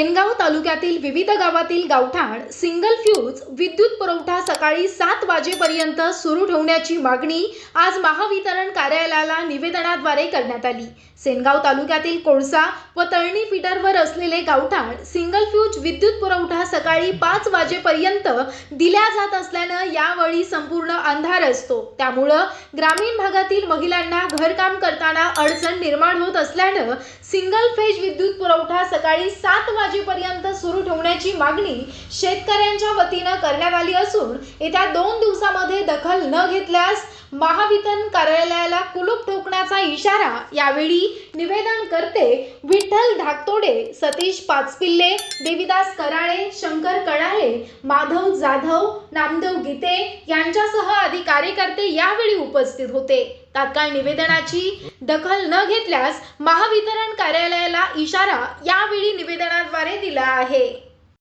सेनगाव तालुक्यातील विविध गावातील गावठाण सिंगल फ्यूज विद्युत पुरवठा सकाळी सात वाजेपर्यंत सुरू ठेवण्याची मागणी आज महावितरण कार्यालयाला निवेदनाद्वारे करण्यात आली. सेनगाव तालुक्यातील कोळसा व तळणी फिटरवर असलेले गावठाण सिंगल फ्यूज विद्युत पुरवठा सकाळी पाच वाजेपर्यंत दिल्या जात असल्यानं यावेळी संपूर्ण अंधार असतो. त्यामुळं ग्रामीण भागातील महिलांना घरकाम करताना अडचण निर्माण होत असल्यानं सिंगल फेज विद्युत पुरवठा सकाळी सात वाजेपर्यंत सुरू ठेवण्याची मागणी शेतकऱ्यांच्या वतीनं करण्यात आली असून येत्या दोन दिवसामध्ये दखल न घेतल्यास महावितरण कार्यालयाला कुलूप इशारा यावेळी निवेदन करते विठ्ठल धाकतोडे सतीश पाचपिल्ले देविदास कराळे शंकर कडाळे माधव जाधव नामदेव गीते यांच्यासह आदी कार्यकर्ते यावेळी उपस्थित होते. तात्काळ निवेदनाची दखल न घेतल्यास महावितरण कार्यालयाला इशारा यावेळी निवेदनाद्वारे दिला आहे.